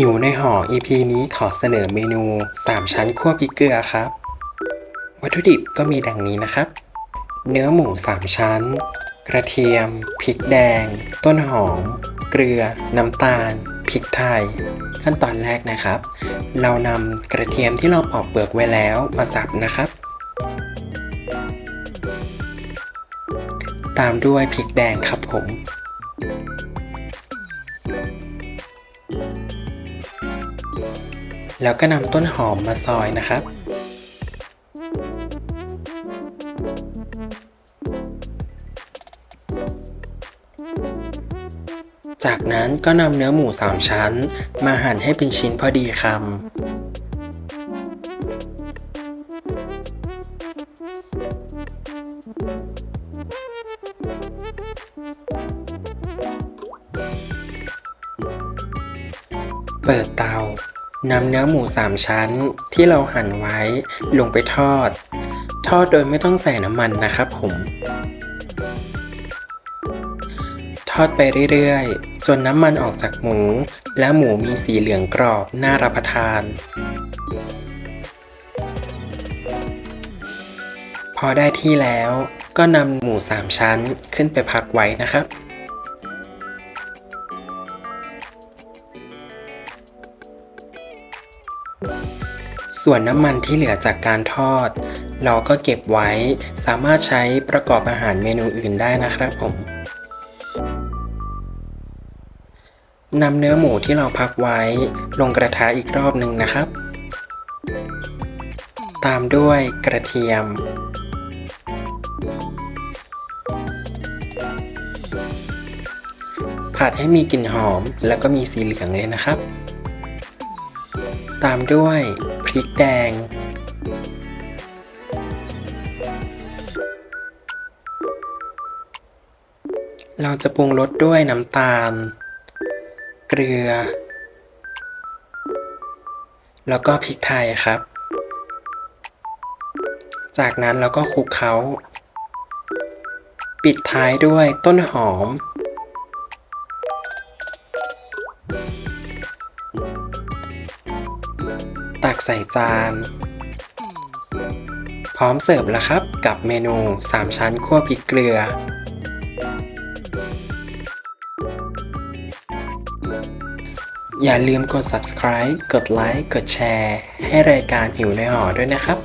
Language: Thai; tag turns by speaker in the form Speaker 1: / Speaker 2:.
Speaker 1: หิวในห่อ EP นี้ขอเสนอเมนู 3 ชั้นคั่วพริกเกลือครับ วัตถุดิบก็มีดังนี้นะครับ เนื้อหมู 3 ชั้น กระเทียม พริกแดง ต้นหอม เกลือ น้ำตาล พริกไทย ขั้นตอนแรกนะครับ เรานำกระเทียมที่เราปอกเปลือกไว้แล้วมาสับนะครับ ตามด้วยพริกแดงครับผม แล้วก็นำต้นหอมมาซอยนะครับ จากนั้นก็นำเนื้อหมู3ชั้น มาหั่นให้เป็นชิ้นพอดีคำเปิดเตา นำเนื้อหมู 3 ชั้นที่เราหั่นไว้ลงไปทอด ทอดโดยไม่ต้องใส่น้ำมันนะครับผม ทอดไปเรื่อยๆ จนน้ำมันออกจากหมู และหมูมีสีเหลืองกรอบน่ารับประทาน พอได้ที่แล้วก็นำหมู 3 ชั้นขึ้นไปพักไว้นะครับ ส่วนน้ำมันที่เหลือจากการทอด เราก็เก็บไว้สามารถใช้ประกอบอาหารเมนูอื่นได้นะครับผมนำเนื้อหมูที่เราพักไว้ลงกระทะอีกรอบหนึ่งนะครับ ตามด้วยกระเทียม ผัดให้มีกลิ่นหอมแล้วก็มีสีเหลืองเลยนะครับ ตามด้วยพริกแดง เราจะปรุงรสด้วยน้ำตาล เกลือ แล้วก็พริกไทยครับ จากนั้นเราก็คลุกเคล้าปิดท้ายด้วยต้นหอม กใส่จาน พร้อมเสิร์ฟแล้วครับกับเมนู 3 ชั้นคั่วพริกเกลือ อย่าลืมกด subscribe กดไลค์ กดแชร์ ให้รายการหิวในหอด้วยนะครับ